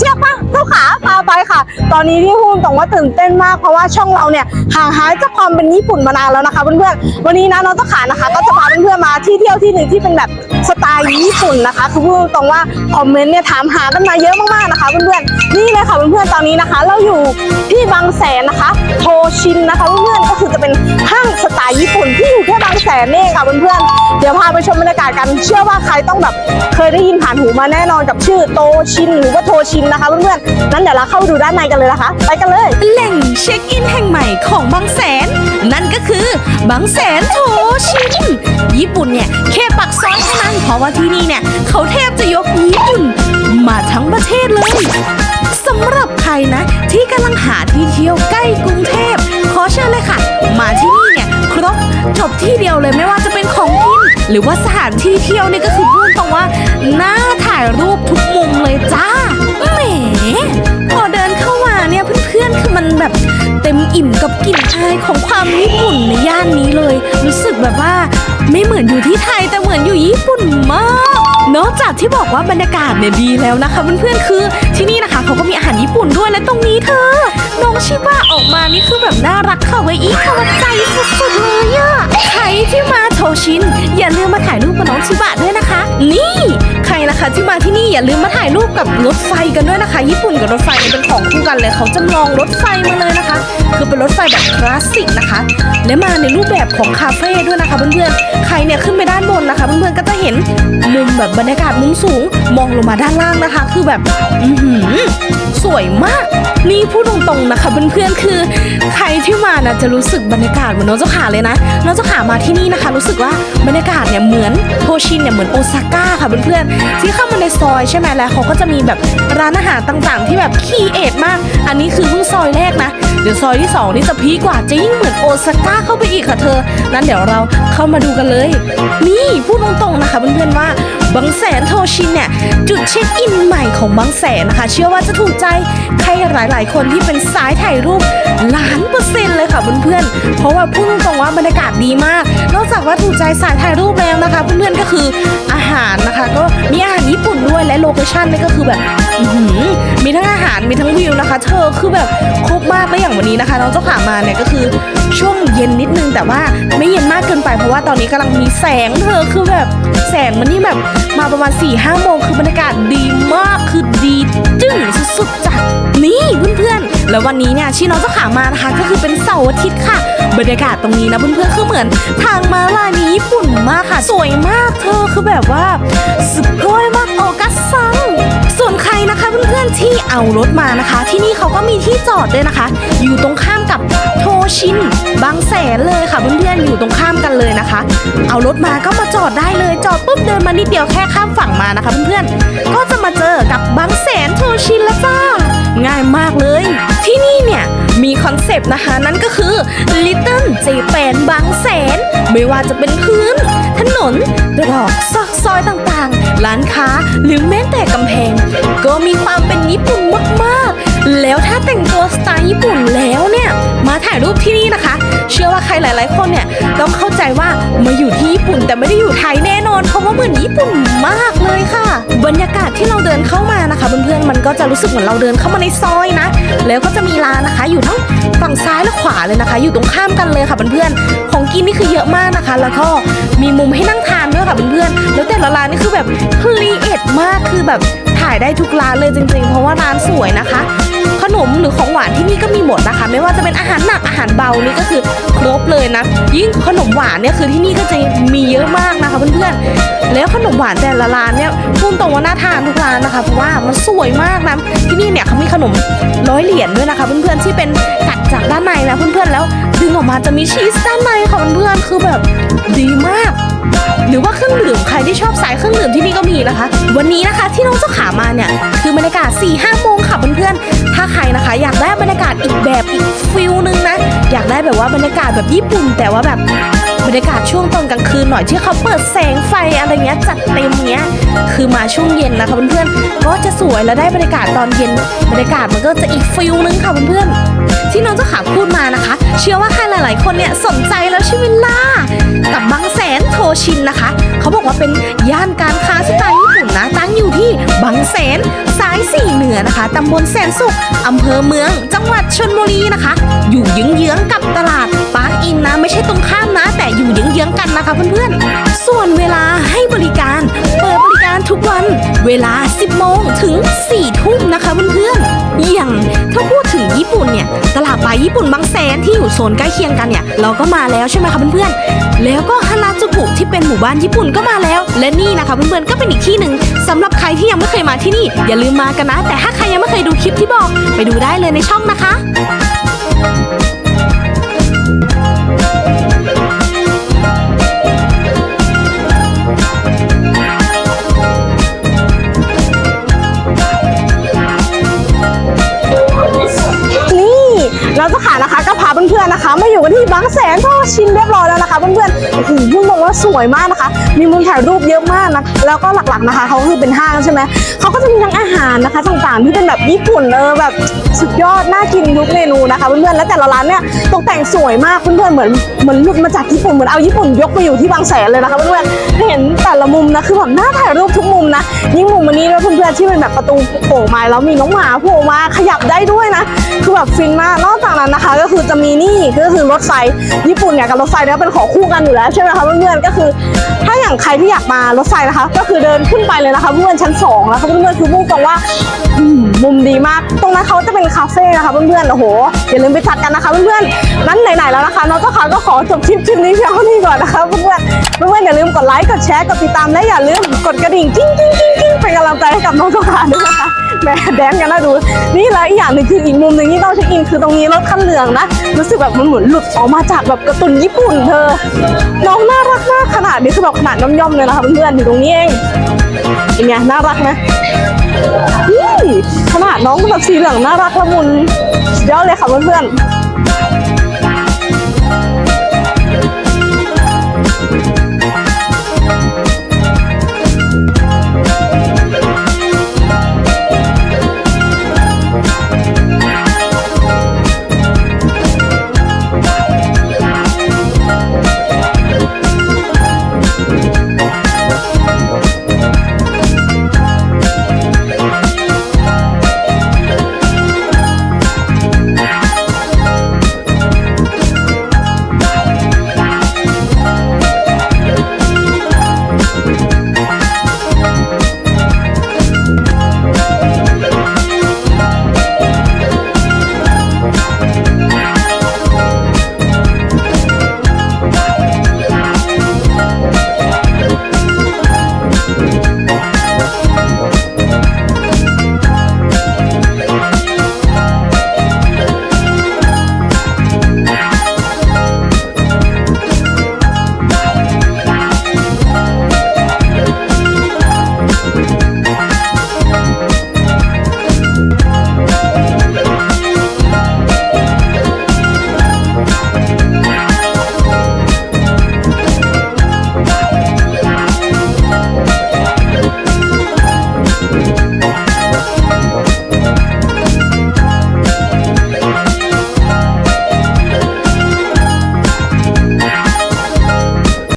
เชียบปะเจ้าขาพาไปค่ะ ตอนนี้ที่พูดตรงว่าตื่นเต้นมากเพราะว่าช่องเราเนี่ยห่างหายจากความเป็นญี่ปุ่นมานานแล้วนะคะเพื่อนๆวันนี้นะน้องเจ้าขานะคะ ก็จะพาเพื่อนๆมาที่เที่ยวที่หนึ่งที่เป็นแบบสไตล์ญี่ปุ่นนะคะคือพูดตรงว่าคอมเมนต์เนี่ยถามหากันมาเยอะมากๆนะคะเพื่อนๆนี่เลยค่ะ เพื่อนๆตอนนี้นะคะ เราอยู่ที่บางแสนนะคะ โทชินนะคะเพื่อนๆก็คือจะเป็นห้างสไตล์ญี่ปุ่นที่อยู่แค่บางแสนนี่เองค่ะเพื่อนๆเดี๋ยวพาไปชมบรรยากาศกัน เชื่อว่าใครต้องแบบเคยได้ยินผ่านหูมาแน่นอนกับชื่อโตชินหรือว่าโทชินนะคะเพื่อนๆนั้นเดี๋ยวเราเข้าไปดูด้านในกันเลยนะคะ ไปกันเลยแหล่งเช็คอินแห่งใหม่ของบางแสน นั่นก็คือบางแสนโทชินญี่ปุ่นเนี่ยแค่ปักซอยเท่านั้นเพราะว่าที่นี่เนี่ยเขาแทบจะยกญี่ปุ่นมาทั้งประเทศเลย สำหรับใครนะ ที่กำลังหาที่เที่ยวใกล้กรุงเทพขอเชิญเลยค่ะ มาที่นี่เนี่ยครบจบที่เดียวเลยไม่ว่าจะเป็นของกิน หรือว่าสถานที่เที่ยวนี่ก็คือพูดตรงว่าน่าถ่ายรูปทุกมุมเลยจ้าแหมพอเดินเข้ามาเนี่ยเพื่อนๆคือมันแบบเต็มอิ่มกับกลิ่นอายของความญี่ปุ่นในย่านนี้เลย รู้สึกแบบว่าไม่เหมือนอยู่ที่ไทยแต่เหมือนอยู่ญี่ปุ่นมาก นอกจากที่บอกว่าบรรยากาศเนี่ยดีแล้วนะคะเพื่อนๆคือที่นี่นะคะเขาก็มีอาหารญี่ปุ่นด้วยและตรงนี้เธอ น้องชิบะออกมานี่คือแบบน่ารักค่ะไว้อีกค่ะวัดใจสุดๆเลยอะใครที่มาโทชิน อย่าลืมมาถ่ายรูปกับน้องชิบะด้วยนะคะ นี่ นะคะที่มาที่นี่อย่าลืมมาถ่ายรูปกับรถไฟกันด้วยนะคะ ญี่ปุ่นกับรถไฟเป็นของคู่กันเลยเขาจำลองรถไฟมาเลยนะคะ คือเป็นรถไฟแบบคลาสสิกนะคะ และมาในรูปแบบของคาเฟ่ด้วยนะคะเพื่อนๆใครเนี่ยขึ้นไปด้านบนนะคะเพื่อนๆก็จะเห็นมุมแบบบรรยากาศมุมสูง มองลงมาด้านล่างนะคะ คือแบบ อือหือ สวยมาก นี่พูดตรงๆนะคะเพื่อนๆคือ ใครที่มานะจะรู้สึกบรรยากาศเหมือนน้องเจ้าขาเลยนะน้องเจ้าขามาที่นี่นะคะ รู้สึกว่าบรรยากาศเนี่ยเหมือนโทชินเนี่ยเหมือนโอซาก้าค่ะเพื่อนๆที่เข้ามาในซอยใช่ไหมแล้วเขาก็จะมีแบบร้านอาหารต่างๆ ที่แบบคีเอทมาก อันนี้คือเพิ่งซอยแรกนะ เดี๋ยวซอยที่สองนี่จะพีกว่าจะยิ่งเหมือนโอซาก้าเข้าไปอีกค่ะเธอนั้นเดี๋ยวเราเข้ามาดูกันเลย นี่พูดตรงๆนะคะเพื่อนๆว่า บางแสนโทชินเนี่ยจุดเช็คอินใหม่ของบางแสนนะคะ เชื่อว่าจะถูกใจใครหลาย ๆ คนที่เป็นสายถ่ายรูปล้านเปอร์เซ็นต์เลยค่ะเพื่อนๆ เพราะว่าพูดตรงๆว่าบรรยากาศดีมาก นอกจากว่าถูกใจสายถ่ายรูปแล้วนะคะ เพื่อนๆก็คือ และโลเคชั่นนี่ก็คือแบบมีทั้งอาหารมีทั้งวิวนะคะ เธอคือแบบครบมากแล้วอย่างวันนี้นะคะ น้องเจ้าขามาเนี่ยก็คือช่วงเย็นนิดนึงแต่ว่าไม่เย็นมากเกินไปเพราะว่าตอนนี้กำลังมีแสงเธอคือแบบแสงมันนี่แบบมาประมาณ4ี่ห้าโมงคือบรรยากาศดีมากคือดีจึ้งสุดๆจ้ะนี่เพื่อนๆ แล้ววันนี้เนี่ยที่น้องเจ้าขามานะคะ ก็คือเป็นเสาร์อาทิตย์ค่ะ บรรยากาศตรงนี้นะเพื่อนๆคือเหมือนทางมาลายนี้ญี่ปุ่นมากค่ะ สวยมากเธอคือแบบว่าสุดยอดมากโอกัส เอารถมานะคะ ที่นี่เขาก็มีที่จอดด้วยนะคะ อยู่ตรงข้ามกับโทชินบางแสนเลยค่ะเพื่อนๆอยู่ตรงข้ามกันเลยนะคะ เอารถมาก็มาจอดได้เลยจอดปุ๊บเดินมานิดเดียวแค่ข้ามฝั่งมานะคะเพื่อนๆก็จะมาเจอกับบางแสนโทชินแล้วจ้าง่ายมากเลย ซปต์นะคะ นั่นก็คือ Little Japan บางแสน ไม่ว่าจะเป็นพื้น ถนนตรอกซอกซอยต่างๆ ร้านค้าหรือแม้แต่กำแพง ก็มีความเป็นญี่ปุ่นมากๆ แล้วถ้าแต่งตัวสไตล์ญี่ปุ่นแล้วเนี่ย มาถ่ายรูปที่นี่นะคะ เชื่อว่าใครหลาย ๆ คนเนี่ยต้องเข้าใจว่ามาอยู่ที่ญี่ปุ่นแต่ไม่ได้อยู่ไทยแน่นอนเพราะว่าเหมือนญี่ปุ่นมากเลยค่ะ บรรยากาศที่เราเดินเข้ามานะคะเพื่อนๆมันก็จะรู้สึกเหมือนเราเดินเข้ามาในซอยนะ แล้วก็จะมีร้านนะคะ อยู่ทั้งฝั่งซ้ายและขวาเลยนะคะ อยู่ตรงข้ามกันเลยค่ะเพื่อนๆของกินนี่คือเยอะมากนะคะ แล้วก็มีมุมให้นั่งทานด้วยค่ะเพื่อนๆแล้วแต่ละร้านนี่คือแบบคลีเอทมากคือแบบถ่ายได้ทุกร้านเลยจริง ๆ เพราะว่าร้านสวยนะคะ ขนมหรือของหวานที่นี่ก็มีหมด ไม่ว่าจะเป็นอาหารหนักอาหารเบานี่ก็คือครบเลยนะ ยิ่งขนมหวานเนี่ยคือที่นี่ก็จะมีเยอะมากนะคะเพื่อนๆแล้วขนมหวานแต่ละร้านเนี่ยพูดตรงว่าน่าทานทุกร้านนะคะเพราะว่ามันสวยมากนะที่นี่เนี่ยเขามีขนมร้อยเหรียญด้วยนะคะเพื่อนๆที่เป็นกัดจากด้านในนะเพื่อนๆแล้วดึงออกมาจะมีชีสด้านในค่ะเพื่อนๆคือแบบดีมาก หรือว่าเครื่องดื่มใครที่ชอบสายเครื่องดื่มที่นี่ก็มีนะคะ วันนี้นะคะที่น้องเจ้าขามาเนี่ย คือบรรยากาศ4ี่ห้าโมงค่ะเพื่อนๆ ถ้าใครนะคะ อยากได้บรรยากาศอีกแบบอีกฟิลนึงนะ อยากได้แบบว่าบรรยากาศแบบญี่ปุ่น แต่ว่าแบบบรรยากาศช่วงตอนกลางคืนหน่อยที่เขาเปิดแสงไฟอะไรเงี้ยจัดเต็มเงี้ยคือมาช่วงเย็นนะคะเพื่อนๆก็จะสวยแล้วได้บรรยากาศตอนเย็น บรรยากาศมันก็จะอีกฟิลนึงค่ะเพื่อนๆที่น้องเจ้าขาพูดมานะคะ เชื่อว่าใครหลาย ๆ คนเนี่ยสนใจแล้วาบอกาเป็นการค้าสไตล์ญี่ปุ่นนะตั้งอยู่ที่บางแสนสายสี่เหนือนะคะตำบลแสนสุขอำเภอเมือง จังหวัดชนบุรีนะคะ อยู่เยื้องๆกับตลาดปาร์คอินนะ ไม่ใช่ตรงข้ามนะ แต่อยู่เยื้องๆกันนะคะเพื่อนๆ ส่วนเวลาให้บริการ เปิดบริการทุกวัน เวลา 10โมงถึง4ทุ่มนะคะเพื่อนๆอย่างถ้าพูดถึงญี่ปุ่นเนี่ยตลาดปลาญี่ปุ่นบางแสนที่อยู่โซนใกล้เคียงกันเนี่ยเราก็มาแล้วใช่ไหมคะเพื่อนๆแล้วก็ฮานาจูกุที่เป็น หมู่บ้านญี่ปุ่นก็มาแล้ว และนี่นะคะเพื่อนๆก็เป็นอีกที่หนึ่งสำหรับใครที่ยังไม่เคยมาที่นี่ อย่าลืมมากันนะ แต่ถ้าใครยังไม่เคยดูคลิปที่บอก ไปดูได้เลยในช่องนะคะนี่เราจะขานะคะก็พาเพื่อนๆนะคะ มาอยู่กันที่บางแสนท่อชินเรียบร้อยแล้วนะคะเพื่อนๆโอ้โหพุ่งบอก ว่าสวยมากนะคะ มีมุมถ่ายรูปเยอะมากนะแล้วก็หลักๆนะคะเขาคือเป็นห้างใช่ไหมเขาก็จะมีทั้งอาหารนะคะต่างๆที่เป็นแบบญี่ปุ่นเออแบบสุดยอดน่ากินทุกเมนูนะคะเพื่อนๆแล้วแต่ละร้านเนี่ยตกแต่งสวยมากเพื่อนๆเหมือนเหมือนหลุดมาจากญี่ปุ่นเหมือนเอาญี่ปุ่นยกไปอยู่ที่บางแสนเลยนะคะเพื่อนๆเห็นแต่ละมุมนะคือแบบน่าถ่ายรูปทุกมุมนะยิ่งมุมอันนี้แล้วเพื่อนๆที่เป็นแบบประตูโผล่มาแล้วมีน้องหมาโผล่มาขยับได้ด้วยนะ คือแบบฟินมากนอกจากนั้นนะคะ ก็คือจะมีนี่ก็คือรถไฟญี่ปุ่นเนี่ยกับรถไฟเนี่ยเป็นของคู่กันอยู่แล้วใช่ไหมคะเพื่อนๆก็คือ ถ้าอย่างใครที่อยากมารถไฟนะคะ ก็คือเดินขึ้นไปเลยนะคะเพื่อนๆชั้นสองแล้วค่ะเพื่อนๆคือมุ่งตรงว่ามุมดีมาก ตรงนั้นเขาจะเป็นคาเฟ่นะคะเพื่อนๆโอ้โหอย่าลืมไปจัดกันนะคะเพื่อนๆนั้นไหนๆแล้วนะคะน้องเจ้าขาก็ขอจบคลิปชุดนี้เพียงเท่านี้ก่อนนะคะเพื่อนๆเพื่อนๆอย่าลืมกดไลค์กดแชร์กดติดตามและอย่าลืมกดกระดิ่งกิ้งกิ้งกิ้งกิ้ง เป็นกำลังใจให้กับน้องเจ้าขาด้วยนะคะแหมแดนกันนะดู นี่แล้วอีกอย่างหนึ่งคืออีกมุมหนึ่งที่ต้องเช็คอินคือตรงนี้รถคันเหลืองนะ รู้สึกแบบมันเหมือนหลุดออกมาจากแบบการ์ตูนญี่ปุ่นเธอ น้องน่ารักมากขนาดนี้คือแบบขนาดน้ำย่อมเลยนะคะเพื่อนๆอยู่ตรงนี้เองเป็นไงน่ารักนะนี่ขนาดน้องแบบสีเหลืองน่ารักละมุนยอดเลยค่ะเพื่อนๆ